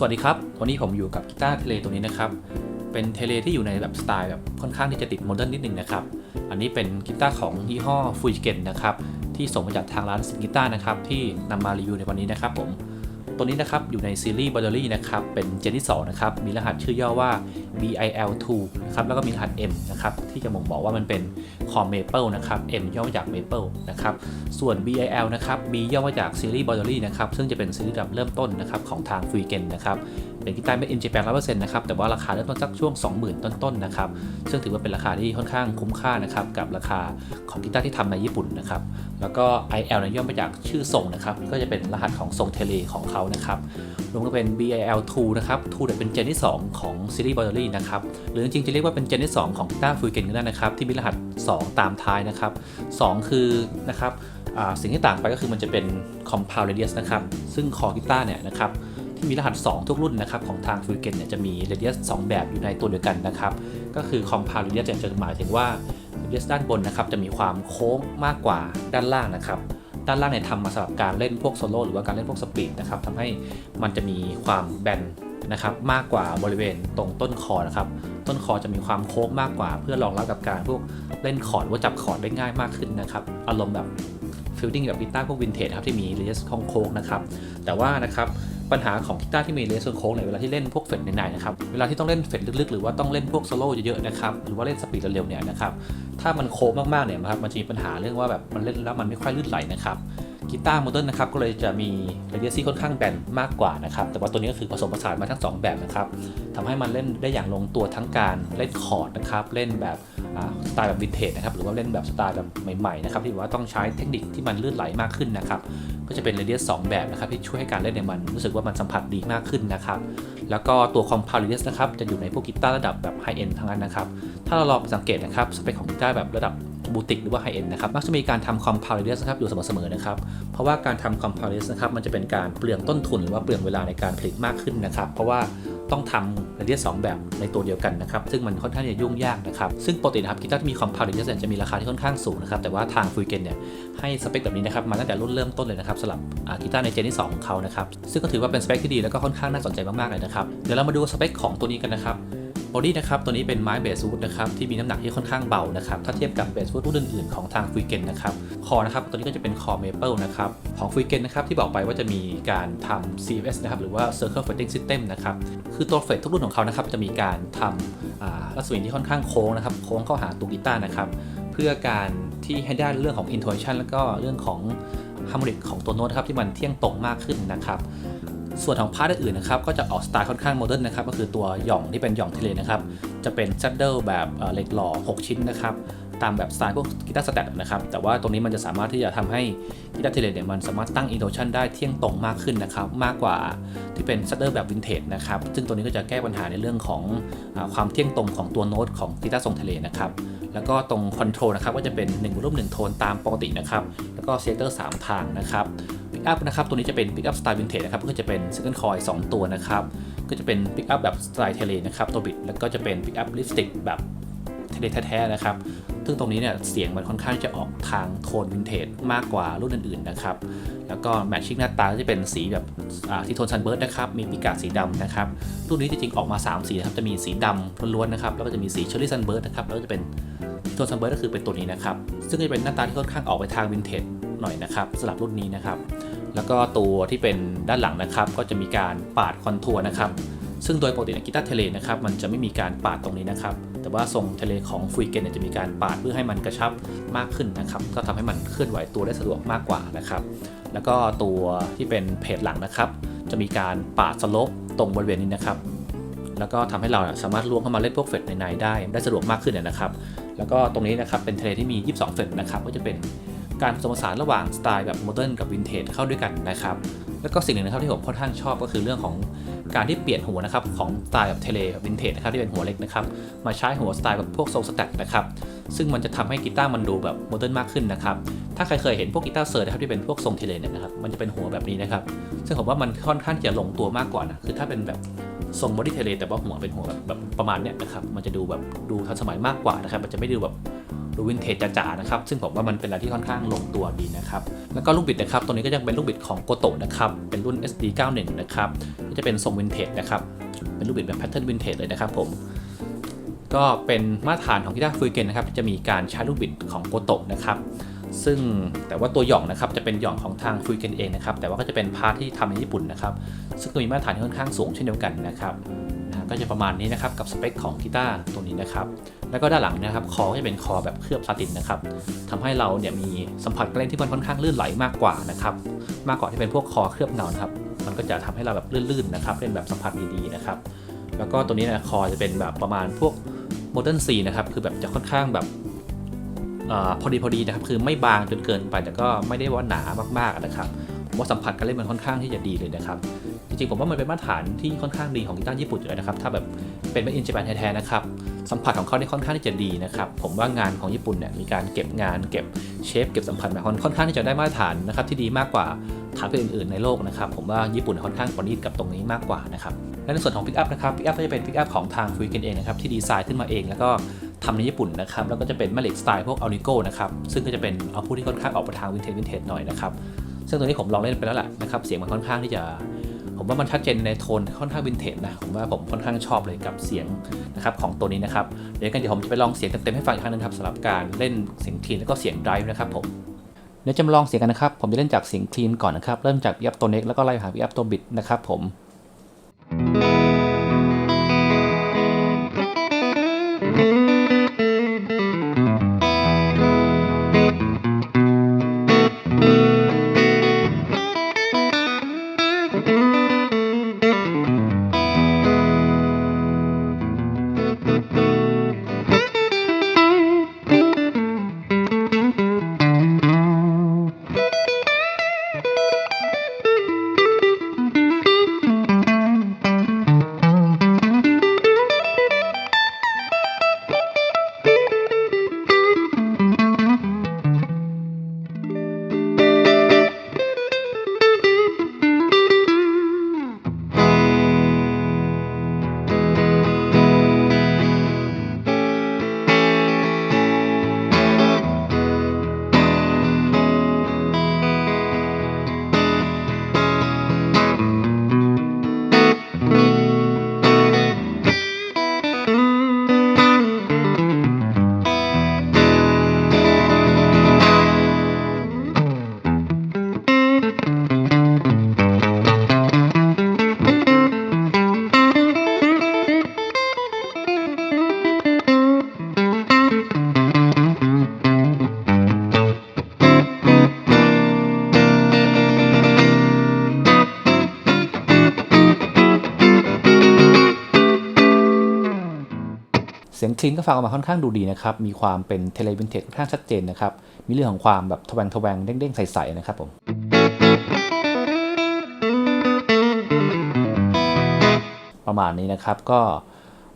สวัสดีครับ วันนี้ผมอยู่กับกีตาร์เทเลตัวนี้นะครับ เป็นเทเลที่อยู่ในแบบสไตล์แบบค่อนข้างที่จะติดโมเดิร์นนิดนึงนะครับ อันนี้เป็นกีตาร์ของยี่ห้อฟูจิเกนนะครับ ที่ส่งมาจากทางร้านสิงกีตาร์นะครับ ที่นำมารีวิวในวันนี้นะครับผม ตัวนี้นะครับอยู่ในซีรีส์บอเ d อรี่นะครับเป็นเจนที่2นะครับมีรหัสชื่อย่อว่า BIL2 นะครับแล้วก็มีรหัส M นะครับที่จะบ่งบอกว่ามันเป็นคอมเมเปิลนะครับ M ย่อมาจาก Maple นะครับส่วน BIL นะครับ B ย่อมาจากซีรีส์บอเ d อรี่นะครับซึ่งจะเป็นซีรีส์ดับเริ่มต้นนะครับของทางฟรีเกนนะครับ เป็นกีตาร์ไม่อินเจแปนร้อยเปอร์เซ็นต์นะครับแต่ว่าราคาเริ่มต้นสักช่วง 20,000 ต้นๆนะครับซึ่งถือว่าเป็นราคาที่ค่อนข้างคุ้มค่านะครับกับราคาของกีตาร์ที่ทำในญี่ปุ่นนะครับแล้วก็ IL เนี่ยย่อมาจากชื่อทรงนะครับก็จะเป็นรหัสของทรงเทเลของเขานะครับรวมก็เป็น BIL2 นะครับ2เนี่ยเป็นเจนที่ 2 ของซีรีส์บอ d เ r อรี่นะครับหรือจริงๆจะเรียกว่าเป็นเจนที่ 2 ของกีตาร์ฟูเกนก็ได้นะครับที่มีรหัส 2 ตามท้ายนะครับ 2 คือนะครับสิ่งที่ต่างไปก็คือมันจะเป็น compound radius นะครับซึ่งคอกีตาร์เนี่ยนะครับ ที่มีรหัส 2 ทุกรุ่นนะครับของทางฟูเกนเนี่ยจะมี radius 2 แบบอยู่ในตัวเดียวกันนะครับ ก็คือ compound radius เนี่ยจะหมายถึงว่า radius ด้านบนนะครับจะมีความโค้งมากกว่าด้านล่างนะครับ ด้านล่างเนี่ยทำมาสำหรับการเล่นพวกโซโล่หรือว่าการเล่นพวกสปีดนะครับทำให้มันจะมีความแบนนะครับมากกว่าบริเวณตรงต้นคอนะครับ ต้นคอจะมีความโค้งมากกว่า เพื่อรองรับกับการพวกเล่นคอร์ดว่าจับคอร์ดได้ง่ายมากขึ้นนะครับ อารมณ์แบบ ฟิลดิ้งแบบกีตาร์พวกวินเทจครับที่มีเรสโค้งๆนะครับแต่ว่านะครับปัญหาของกีตาร์ที่มีเรสโค้งเนี่ยเวลาที่เล่นพวกเฟดในๆนะครับเวลาที่ต้องเล่นเฟดลึกๆ หรือว่าต้องเล่นพวกโซโล่เยอะๆนะครับหรือว่าเล่นสปีดเร็วๆเนี่ยนะครับถ้ามันโค้งมากๆเนี่ยนะครับมันจะมีปัญหาเรื่องว่าแบบมันเล่นแล้วมันไม่ค่อยลื่นไหลนะครับ กีตาร์โมเดิร์นนะครับก็เลยจะมีเรเดียซี่ค่อนข้างแบนมากกว่านะครับแต่ว่าตัวนี้ก็คือผสมผสานมาทั้ง 2 แบบนะครับทำให้มันเล่นได้อย่างลงตัวทั้งการเล่นคอร์ดนะครับเล่นแบบสไตล์แบบวินเทจนะครับหรือว่าเล่นแบบสไตล์แบบใหม่ๆนะครับที่แบบว่าต้องใช้เทคนิคที่มันลื่นไหลมากขึ้นนะครับก็จะเป็นเรเดียส2แบบนะครับที่ช่วยให้การเล่นเนี่ยมันรู้สึกว่ามันสัมผัสดีมากขึ้นนะครับ แล้วก็ตัวคอมพาวเรเดียสนะครับจะอยู่ในพวกกีตาร์ระดับแบบไฮเอ็นทั้งนั้นนะครับ ถ้าเราลองสังเกตนะครับสเปคของกีตาร์แบบระดับบูติกหรือว่าไฮเอ็นนะครับมักจะมีการทำคอมพาวเรเดียสนะครับอยู่เสมอๆนะครับ เพราะว่าการทำคอมพาวเรเดียสนะครับมันจะเป็นการเปลืองต้นทุนหรือว่าเปลืองเวลาในการผลิตมากขึ้นนะครับ เพราะว่า ต้องทำเรเดียสสแบบในตัวเดียวกันนะครับ ซึ่งมันค่อนข้างจะยุ่งยากนะครับ ซึ่งปกตินะครับกีตาร์ที่มีคอมเพลตเรเดียสจะมีราคาที่ค่อนข้างสูงนะครับ แต่ว่าทางฟูเกนเนี่ยให้สเปคแบบนี้นะครับมาตั้งแต่รุ่นเริ่มต้นเลยนะครับสำหรับกีตาร์ในเจนที่สองของเขานะครับซึ่งก็ถือว่าเป็นสเปคที่ดีแล้วก็ค่อนข้างน่าสนใจมากๆเลยนะครับเดี๋ยวเรามาดูสเปคของตัวนี้กันนะครับ บอดี้นะครับตัวนี้เป็นไม้เบสวูดนะครับที่มีน้ำหนักที่ค่อนข้างเบานะครับถ้าเทียบกับเบสวูดรุ่นอื่นๆของทางฟูเกนนะครับคอนะครับตัวนี้ก็จะเป็นคอเมเปิลนะครับของฟูเกนนะครับที่บอกไปว่าจะมีการทำ CFS นะครับหรือว่า Circle Fretting System นะครับคือตัวเฟรตทุกรุ่นของเขานะครับจะมีการทำลักษณะที่ค่อนข้างโค้งนะครับโค้งเข้าหาตัวกีตาร์นะครับเพื่อการที่ให้ได้เรื่องของ intonation แล้วก็เรื่องของฮาร์โมนิกของตัวโน้ตครับที่มันเที่ยงตรงมากขึ้นนะครับ ส่วนของพาร์ทอื่นๆนะครับก็จะออกสไตล์ค่อนข้างโมเดิร์นนะครับก็คือตัวหย่องที่เป็นหย่องทะเลนะครับจะเป็นซัดเดิลแบบเอ่อเหล็กหล่อ 6 ชิ้นนะครับ ตามแบบสไตล์พวกกีตาร์สแตทนะครับ แต่ว่าตรงนี้มันจะสามารถที่จะทำให้กีตาร์เทเลเนี่ยมันสามารถตั้งอินโทชันได้เที่ยงตรงมากขึ้นนะครับ มากกว่าที่เป็นซัดเดิลแบบวินเทจนะครับ ซึ่งตัวนี้ก็จะแก้ปัญหาในเรื่องของอความเที่ยงตรงของตัวโน้ตของกีตาร์ทรงเทเลนะครับแล้วก็ตรงคอนโทรลนะครับก็จะเป็น1รูป1โทนตามปกตินะครับ แล้วก็เซเตอร์3ทางนะครับปิกอัพนะครับตัวนี้จะเป็นปิกอัพสไตล์วินเทจนะครับก็จะเป็นซิงเกิลคอย2ตัวนะครับ ก็จะเป็นปิกอัพแบบสไตล์เทเลนะครับตัวบิดแล้วก็จะเป็นปิกอัพลิปสติกแบบ เทเลแท้ๆนะครับ ซึ่งตรงนี้เนี่ยเสียงมันค่อนข้างจะออกทางโทนวินเทจมากกว่ารุ่นอื่นๆนะครับ แล้วก็แมทชิ่งหน้าตาก็จะเป็นสีแบบที่โทนซันเบิร์ดนะครับ มีปีกาสีดำนะครับ รุ่นนี้จริงๆออกมา 3 สีนะครับ จะมีสีดำล้วนๆนะครับ แล้วก็จะมีสีเชอร์รี่ซันเบิร์ดนะครับ แล้วก็จะเป็นโทนซันเบิร์ดก็คือเป็นตัวนี้นะครับ ซึ่งจะเป็นหน้าตาที่ค่อนข้างออกไปทางวินเทจหน่อยนะครับสำหรับรุ่นนี้นะครับ แล้วก็ตัวที่เป็นด้านหลังนะครับ ก็จะมีการปาดคอนทัวร์นะครับซึ่งโดยปกติในกีตาร์เทเลนะครับมันจะไม่มีการปาดตรงนี้นะครับ แต่ว่าทรงเทเลของฟูเกนเนี่ยจะมีการปาดเพื่อให้มันกระชับมากขึ้นนะครับ ก็ทำให้มันเคลื่อนไหวตัวได้สะดวกมากกว่านะครับ แล้วก็ตัวที่เป็นเพจหลังนะครับ จะมีการปาดสโลปตรงบริเวณนี้นะครับ แล้วก็ทำให้เราสามารถล้วงเข้ามาเล่นพวกเฟดในๆได้ได้สะดวกมากขึ้นนะครับ แล้วก็ตรงนี้นะครับเป็นเทเลที่มี 22 เฟดนะครับ ก็จะเป็นการผสมผสานระหว่างสไตล์แบบโมเดิร์นกับวินเทจเข้าด้วยกันนะครับ แล้วก็สิ่งหนึ่งนะครับที่ผมค่อนข้างชอบก็คือเรื่องของการที่เปลี่ยนหัวนะครับของสไตล์แบบเทเลแบบวินเทจนะครับที่เป็นหัวเล็กนะครับมาใช้หัวสไตล์แบบพวกโซลสแตทนะครับซึ่งมันจะทำให้กีตาร์มันดูแบบโมเดิร์นมากขึ้นนะครับถ้าใครเคยเห็นพวกกีตาร์เซิร์นะครับที่เป็นพวกทรงเทเลเนี่ยนะครับมันจะเป็นหัวแบบนี้นะครับซึ่งผมว่ามันค่อนข้างจะลงตัวมากกว่านะคือถ้าเป็นแบบทรงบอดี้เทเลแต่ว่าหัวเป็นหัวแบบแบบประมาณเนี้ยนะครับมันจะดูแบบดูทันสมัยมากกว่านะครับมันจะไม่ดูแบบ ดูวินเทจจ๋าๆนะครับ ซึ่งผมว่ามันเป็นอะไรที่ค่อนข้างลงตัวดีนะครับ แล้วก็ลูกบิดนะครับ ตัวนี้ก็ยังเป็นลูกบิดของโกโตะนะครับ เป็นรุ่น SD91 นะครับ ก็จะเป็นทรงวินเทจนะครับ เป็นลูกบิดแบบแพทเทิร์นวินเทจเลยนะครับผม ก็เป็นมาตรฐานของกีตาร์ฟูเกนนะครับที่จะมีการใช้ลูกบิดของโกโตะนะครับซึ่งแต่ว่าตัวหย่องนะครับจะเป็นหย่องของทางฟูเกนเองนะครับแต่ว่าก็จะเป็นพาร์ทที่ทำในญี่ปุ่นนะครับซึ่งก็มีมาตรฐานที่ค่อนข้างสูงเช่นเดียวกันนะครับ ก็จะประมาณนี้นะครับกับสเปคของกีตาร์ตัวนี้นะครับ แล้วก็ด้านหลังนะครับคอจะเป็นคอแบบเคลือบพลาตินนะครับทำให้เราเนี่ยมีสัมผัสการเล่นที่มันค่อนข้างลื่นไหลมากกว่านะครับมากกว่าที่เป็นพวกคอเคลือบเงานะครับ มันก็จะทำให้เราแบบลื่นๆนะครับเล่นแบบสัมผัสดีๆนะครับ แล้วก็ตัวนี้นะคอจะเป็นแบบประมาณพวกโมเดิร์นซีนะครับคือแบบจะค่อนข้างแบบอพอดีพอดีนะครับคือไม่บางจนเกินไปแต่ก็ไม่ได้ว่าหนามากๆนะครับว่าสัมผัสการเล่นมันค่อนข้างที่จะดีเลยนะครับ ริงๆผมว่ามันเป็นมาตรฐานที่ค่อนข้างดีของกีตาร์ญี่ปุ่นอยู่แล้วนะครับ ถ้าแบบเป็น made in Japan แท้ๆนะครับ สัมผัสของเขาเนี่ยค่อนข้างที่จะดีนะครับ ผมว่างานของญี่ปุ่นเนี่ยมีการเก็บงาน เก็บเชฟเก็บสัมผัสมาค่อนข้างที่จะได้มาตรฐานนะครับที่ดีมากกว่าฐานอื่นๆในโลกนะครับผมว่าญี่ปุ่นค่อนข้างประณีตกับตรงนี้มากกว่านะครับและในส่วนของปิกอัพนะครับปิกอัพก็จะเป็นปิกอัพของทางฟูเกนเองนะครับที่ดีไซน์ขึ้นมาเองแล้วก็ทำในญี่ปุ่นนะครับแล้วก็จะเป็นแม่เหล็กสไตล์พวกอัลนิโก้นะครับซึ่งก็จะเป็นเอาผู้ที่ค่อนข้างออกไปทางวินเทจวินเทจหน่อยนะครับซึ่งตัวนี้ผมลองเล่นไปแล้วแหละนะครับเสียงมันค่อนข้างที่จะ ผมว่ามันชัดเจนในโทนค่อนข้างวินเทจนะผมว่าผมค่อนข้างชอบเลยกับเสียงนะครับของตัวนี้นะครับเดี๋ยวกันเดี๋ยวผมจะไปลองเสียงเต็มๆให้ฟังอีกครั้งนึงครับสำหรับการเล่นเสียงทีนแล้วก็เสียงไดรฟ์นะครับผมเดี๋ยวจะมาลองเสียงกันนะครับ ผมจะเล่นจากเสียงคลีนก่อนนะครับ เริ่มจากยับตัวเน็กแล้วก็ไล่หายับตัวบิดนะครับผมเสี ยงคลีนก็ฟังออกมาค่อนข้างดูดีนะครับ มีความเป็นเทเลวินเทจค่อนข้างชัดเจนนะครับ มีเรื่องของความแบบทแวงทแวงเด้งๆ ใสๆนะครับผมประมาณนี้นะครับก็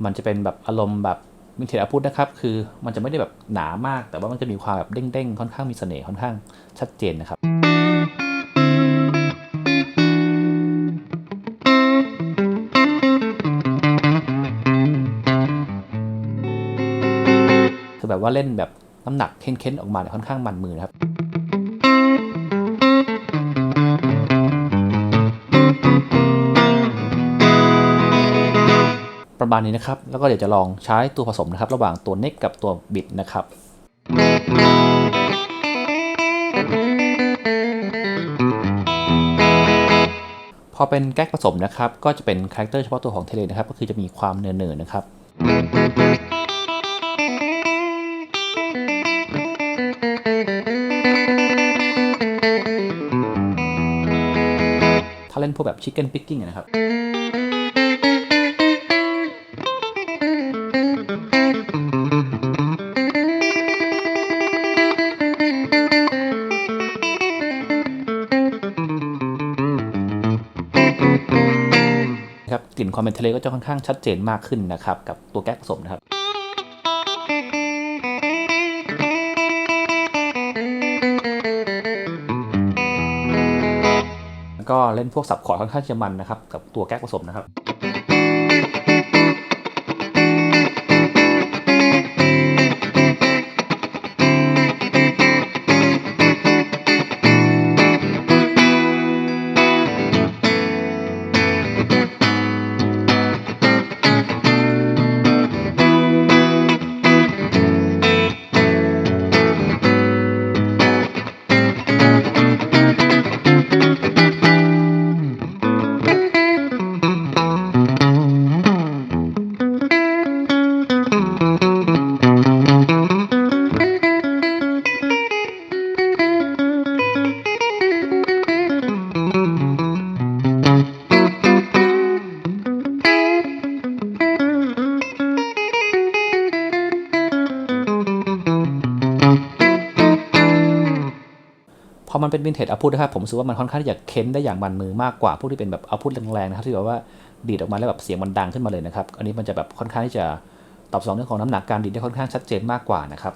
มันจะเป็นแบบอารมณ์แบบวินเทจอาพุทนะครับ คือมันจะไม่ได้แบบหนามาก แต่ว่ามันจะมีความแบบเด้งๆ ค่อนข้างมีเสน่ห์ค่อนข้างชัดเจนนะครับ ว่าเล่นแบบน้ำหนักเค้นๆออกมาเนี่ยค่อนข้างมันมือนะครับประมาณนี้นะครับ แล้วก็เดี๋ยวจะลองใช้ตัวผสมนะครับ ระหว่างตัวเน็กกับตัวบิดนะครับพอเป็นแก๊กผสมนะครับ ก็จะเป็นคาแรคเตอร์เฉพาะตัวของเทเลนะครับ ก็คือจะมีความเนินๆนะครับ ชิคเก้นปิกกิ้งนะครับครับกลิ่นความเป็นทะเลก็จะค่อนข้างชัดเจนมากขึ้นนะครับ กับตัวแก๊กผสมนะครับ เล่นพวกสับคอร์ดค่อนข้างจะมันนะครับกับตัวแก๊กผสมนะครับ นวินเทจเอาพุทนะครับผมรู้สึกว่ามันค่อนข้างที่จะเค้นได้อย่างมันมือมากกว่าพวกที่เป็นแบบเอาพุทแรงๆนะครับที่แบบว่าดีดออกมาแล้วแบบเสียงมันดังขึ้นมาเลยนะครับ อันนี้มันจะแบบค่อนข้างที่จะตอบสนองเรื่องของน้ำหนักการดีดได้ค่อนข้างชัดเจนมากกว่านะครับ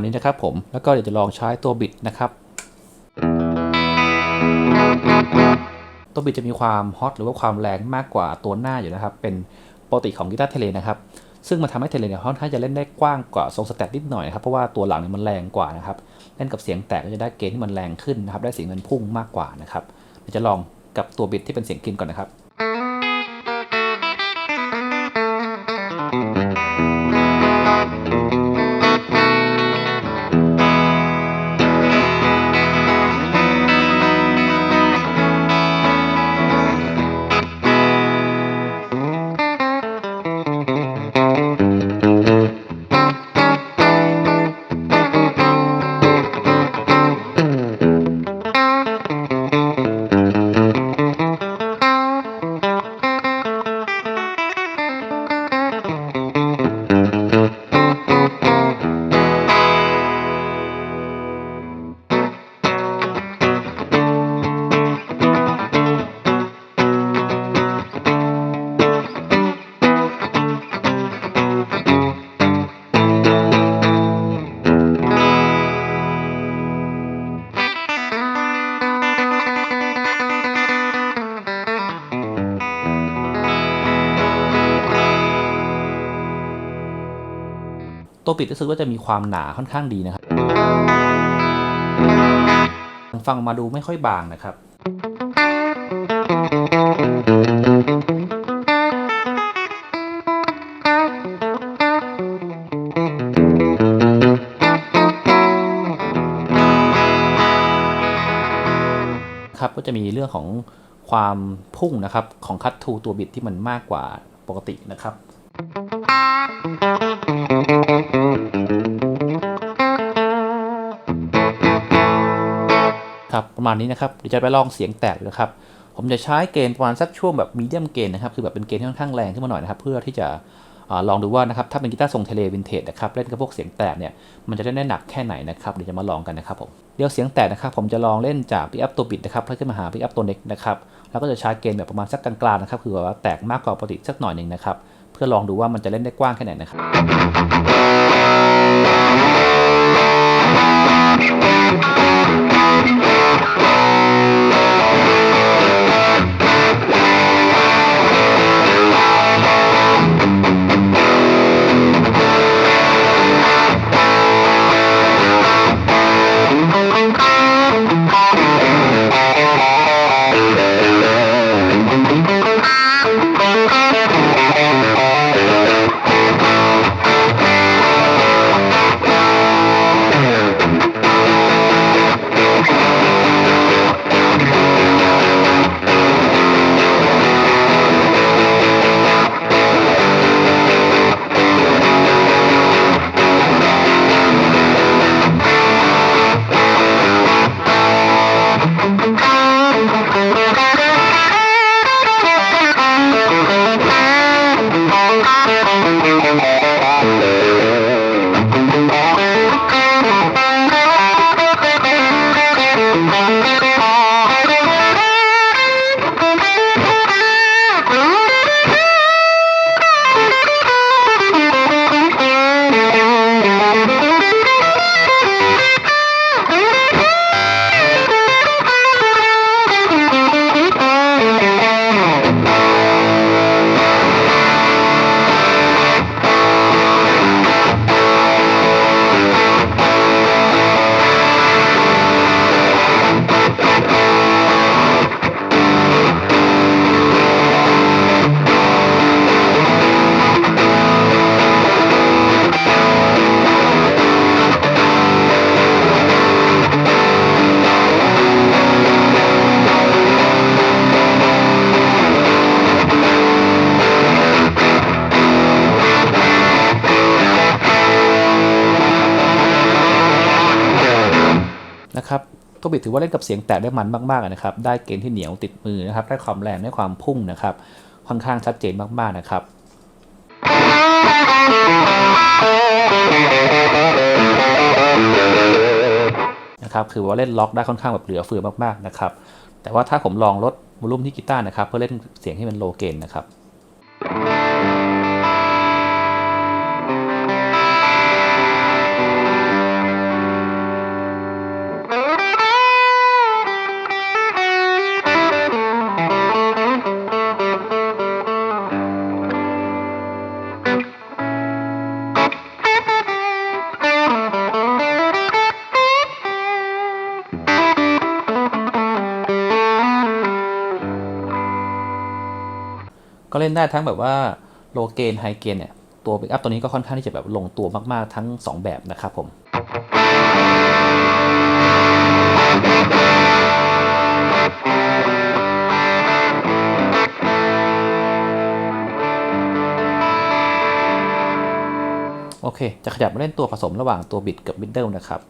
ณนี้นะครับผมแล้วก็เดี๋ยวจะลองใช้ตัวบิดนะครับตัวบิดจะมีความฮอตหรือว่าความแรงมากกว่าตัวหน้าอยู่นะครับ เป็นปกติของกีตาร์เทเลนะครับ ซึ่งมันทำให้เทเลเนี่ยค่อนข้างจะเล่นได้กว้างกว่าทรงสแตทนิดหน่อยนะครับ เพราะว่าตัวหลังเนี่ยมันแรงกว่านะครับ เล่นกับเสียงแตกก็จะได้เกณฑ์ที่มันแรงขึ้นนะครับ ได้เสียงเงินพุ่งมากกว่านะครับเดี๋ยวจะลองกับตัวบิดที่เป็นเสียงคลินก่อนนะครับ ตัวปิดรู้สึกว่าจะมีความหนาค่อนข้างดีนะครับ ฟังมาดูไม่ค่อยบางนะครับครับก็จะมีเรื่องของความพุ่งนะครับของคัตทูตัวบิดที่มันมากกว่าปกตินะครับ ครับประมาณนี้นะครับเดี๋ยวจะไปลองเสียงแตกนะครับ ผมจะใช้เกณฑ์ประมาณสักช่วงแบบมีเดียมเกณฑ์นะครับคือแบบเป็นเกณฑ์ที่ค่อนข้างแรงขึ้นมาหน่อยนะครับ เพื่อที่จะอลองดูว่านะครับถ้าเป็นกีตาร์ทรงเทเลวินเทจนะครับเล่นกับพวกเสียงแตกเนี่ยมันจะเล่นได้หนักแค่ไหนนะครับเดี๋ยวจะมาลองกันนะครับผมเดี๋ยวเสียงแตกนะครับผมจะลองเล่นจากพิกอัพตัวบิดนะครับเพื่อขึ้นมาหาพิกอัพตัวเน็กนะครับแล้วก็จะใช้เกณฑ์แบบประมาณสักกลางๆนะครับคือแบบว่าแตกมากกว่าปกติสักหน่อยหนึ่งนะครับ พื่อลองดูว่ามันจะเล่นได้กว้างแค่ไหนนะครับ Thank นะครับตัวบิดถือว่าเล่นกับเสียงแตกได้มันมากๆนะครับ ได้เกณฑ์ที่เหนียวติดมือนะครับ ได้ความแรงได้ความพุ่งนะครับ ค่อนข้างชัดเจนมากๆนะครับนะครับ คือว่าเล่นล็อกได้ค่อนข้างแบบเหลือเฟือมากๆนะครับ แต่ว่าถ้าผมลองลดวอลุ่มที่กีตาร์นะครับ เพื่อเล่นเสียงที่เป็นโลเกนนะครับ ก็เล่นได้ทั้งแบบว่าโลเกนไฮเกนเนี่ยตัวเบรกอัพตัวนี้ก็ค่อนข้างที่จะแบบลงตัวมาก ๆ ทั้ง 2 แบบนะครับผมโอเค จะขยับมาเล่นตัวผสมระหว่างตัวบิดกับมิดเดิลนะครับ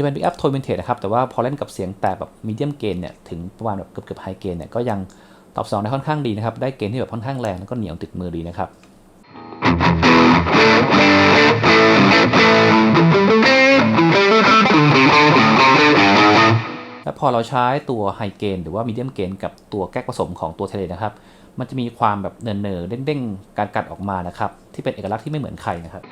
จะเป็น Big Up t o n Vintage นะครับ แต่ว่าพอเล่นกับเสียงแต่แบบมีเดียมเกนเนี่ย ถึงประมาณแบบเกือบเกือบไฮเกนเนี่ย ก็ยังตอบสนองได้ค่อนข้างดีนะครับ ได้เกณฑ์ที่แบบค่อนข้างแรง แล้วก็เหนียวติดมือดีนะครับและพอเราใช้ตัวไฮเกนหรือว่ามีเดียมเกนกับตัวแก๊กผสมของตัวเทเลนะครับ มันจะมีความแบบเนินๆเด้งๆ การกัดออกมานะครับ ที่เป็นเอกลักษณ์ที่ไม่เหมือนใครนะครับ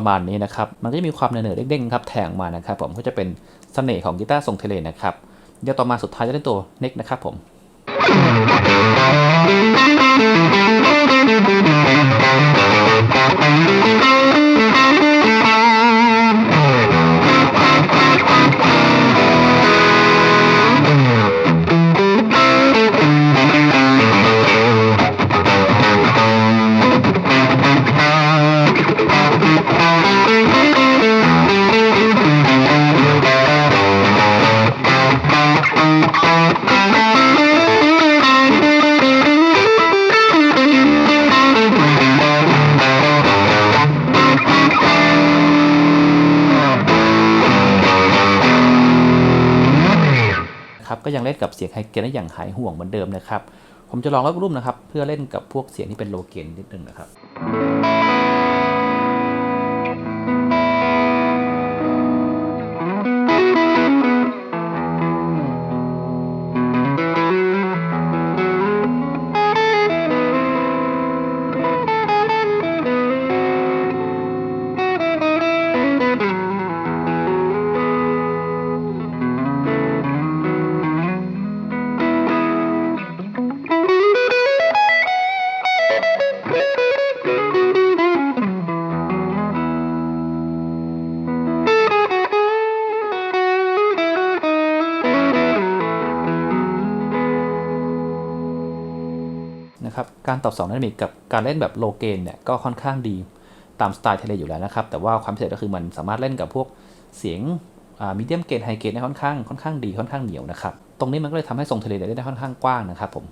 ประมาณนี้นะครับ มันก็จะมีความเหนือๆเด้งๆครับแทงมานะครับผมก็จะเป็นเสน่ห์ของกีตาร์ทรงเทเลนะครับ เดี๋ยวต่อมาสุดท้ายจะเล่นตัวเน็กนะครับผมครั สียงไฮเกนได้อย่างหายห่วงเหมือนเดิมนะครับ ผมจะลองลดรูปนะครับ เพื่อเล่นกับพวกเสียงที่เป็นโลเกนนิดนึงนะครับ การตอบสองไดนามิกกับการเล่นแบบโลเกนเนี่ยก็ค่อนข้างดีตามสไตล์เทเลอยู่แล้วนะครับ แต่ว่าความพิเศษก็คือมันสามารถเล่นกับพวกเสียงมีเดียมเกนไฮเกนได้ค่อนข้างค่อนข้างดีค่อนข้างเหนียวนะครับ ตรงนี้มันก็เลยทำให้ทรงเทเลได้ค่อนข้างกว้างนะครับผม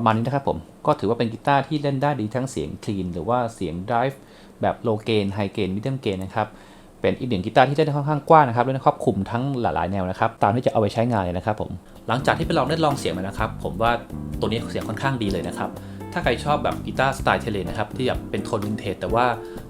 ประมาณนี้นะครับผม ก็ถือว่าเป็นกีตาร์ที่เล่นได้ดีทั้งเสียงคลีนหรือว่าเสียงไดรฟ์แบบโลเกนไฮเกนมิดเดิลเกนนะครับ เป็นอีกหนึ่งกีตาร์ที่เล่นได้ค่อนข้างกว้างนะครับเล่นครอบคลุมทั้งหลายๆแนวนะครับ ตามที่จะเอาไปใช้งานเลยนะครับผม หลังจากที่ไปลองเล่นลองเสียงมานะครับ ผมว่าตัวนี้เสียงค่อนข้างดีเลยนะครับ ถ้าใครชอบแบบกีตาร์สไตล์เทเลนะครับที่แบบเป็นโทนวินเทจแต่ว่า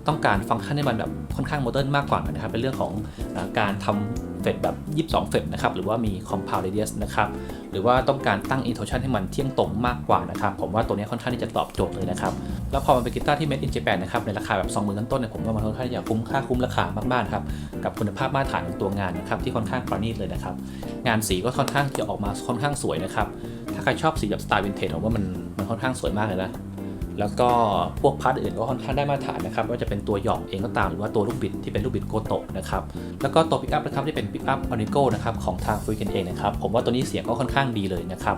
ต้องการฟังก์ชันให้มันแบบค่อนข้างโมเดิร์นมากกว่านะครับเป็นเรื่องของอการทำเฟดแบบ 22 เฟดนะครับหรือว่ามี compound radius นะครับหรือว่าต้องการตั้ง intonation ให้มันเที่ยงตรงมากกว่านะครับผมว่าตัวนี้ค่อนข้างที่จะตอบโจทย์เลยนะครับแล้วพอมันเป็นกีตาร์ที่ made in Japan นะครับในราคาแบบ20,000ต้นๆเนี่ยผมว่ามันค่อนข้างจะคุ้มค่าคุ้มราคามากๆนครับกับคุณภาพมาตรฐานของตัวงานนะครับที่ค่อนข้างประณีตเลยนะครับงานสีก็ค่อนข้างจะออกมาค่อนข้างสวยนะครับ ถ้าใครชอบสีแบบสไตล์วินเทจผมว่ามันมันค่อนข้างสวยมากเลยนะแล้วก็พวกพาร์ทอื่นก็ค่อนข้างได้มาตรฐานนะครับว่าจะเป็นตัวหยองเองก็ตามหรือว่าตัวลูกบิดที่เป็นลูกบิดโกโตะนะครับแล้วก็ตัวปิกอัพนะครับที่เป็นปิกอัพออนิโกนะครับของทางฟูเคนเองนะครับผมว่าตัวนี้เสียงก็ค่อนข้างดีเลยนะครับ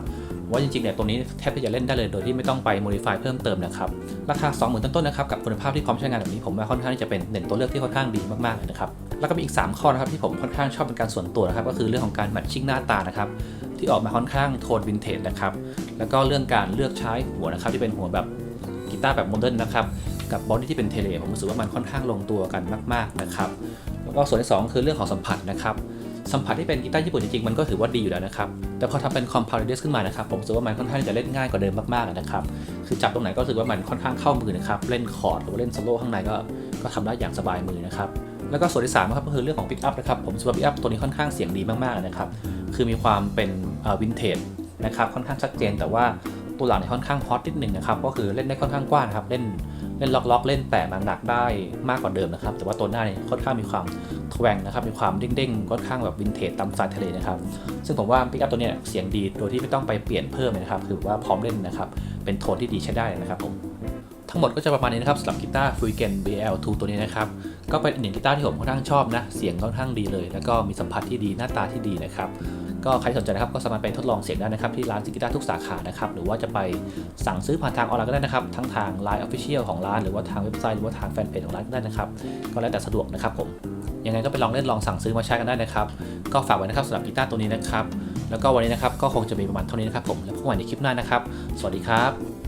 ว่าจริงๆเนี่ยตัวนี้แทบจะเล่นได้เลยโดยที่ไม่ต้องไปโมดิฟายเพิ่มเติมนะครับราคา 20,000 ต้นๆนะครับกับคุณภาพที่พร้อมใช้งานแบบนี้ผมว่าค่อนข้างที่จะเป็นหนึ่งตัวเลือกที่ค่อนข้างดีมากๆเลยนะครับแล้วก็มีอีก 3 ข้อนะครับที่ผมค่อนข้างชอบเป็นการส่วนตัวนะครับก็คือเรื่องของการแมทชิ่งหน้าตานะครับ ที่ออกมาค่อนข้างโทนวินเทจนะครับ แล้วก็เรื่องการเลือกใช้หัวนะครับที่เป็นหัวแบบกีตาร์แบบโมเดิร์นนะครับ กับบอดี้ที่เป็นเทเลผมรู้สึกว่ามันค่อนข้างลงตัวกันมาก ๆนะครับ แล้วก็ส่วนที่ 2 คือเรื่องของสัมผัสนะครับ สัมผัสที่เป็นกีตาร์ญี่ปุ่นจริงๆมันก็ถือว่าดีอยู่แล้วนะครับ แต่พอทำเป็นคอมพาวเดสขึ้นมานะครับ ผมรู้สึกว่ามันค่อนข้างจะเล่นง่ายกว่าเดิมมากๆนะครับ คือจับตรงไหนก็รู้สึกว่ามันค่อนข้างเข้ามือนะครับ เล่นคอร์ดหรือว่าเล่นโซโล่ข้างในก็ก็ทำได้อย่างสบายมือนะครับแล้วก็ส่วนที่3ครับก็คือเรื่องของปิกอัพนะครับผมสึกว่าปิกอัพตัวนี้ค่อนข้างเสียงดีมากๆนะครับ คือมีความเป็น วินเทจนะครับค่อนข้างชัดเจน แต่ว่าตัวหลังเนี่ยค่อนข้างฮอตนิดหนึ่งนะครับก็คือเล่นได้ค่อนข้างกว้างครับเล่นเล่นล็อกล็อกเล่นแตะหนักได้มากกว่าเดิมนะครับ แต่ว่าตัวหน้าเนี่ยค่อนข้างมีความแทวงนะครับมีความเด้งๆค่อนข้างแบบวินเทจตามสไตล์ทะเลนะครับซึ่งผมว่าปิกอัพตัวเนี้ยเสียงดีโดยที่ไม่ต้องไปเปลี่ยนเพิ่มนะครับคือว่าพร้อมเล่นนะครับเป็นโทนที่ดีใช้ได้นะครับผมทั้งหมดก็จะประมาณนี้นะครับสำหรับกีตาร์ฟูเกน BL2 ตัวนี้นะครับก็เป็นอีกหนึ่งกีตาร์ที่ผมค่อนข้างชอบนะเสียงค่อนข้างดีเลย แล้วก็มีสัมผัสที่ดีหน้าตาที่ดีนะครับ ก็ใครสนใจนะครับก็สามารถไปทดลองเสียงได้นะครับที่ร้านซิกิต้าทุกสาขานะครับหรือว่าจะไปสั่งซื้อผ่านทางออนไลน์ก็ได้นะครับทั้งทาง Line Official ของร้านหรือว่าทางเว็บไซต์หรือว่าทางแฟนเพจของร้านก็ได้นะครับก็แล้วแต่สะดวกนะครับผมยังไงก็ไปลองเล่นลองสั่งซื้อมาใช้กันได้นะครับ ก็ฝากไว้นะครับสำหรับกีตาร์ตัวนี้นะครับ แล้วก็วันนี้นะครับก็คงจะมีประมาณเท่านี้นะครับผม แล้วพบกันใหม่ในคลิปหน้านะครับ สวัสดีครับ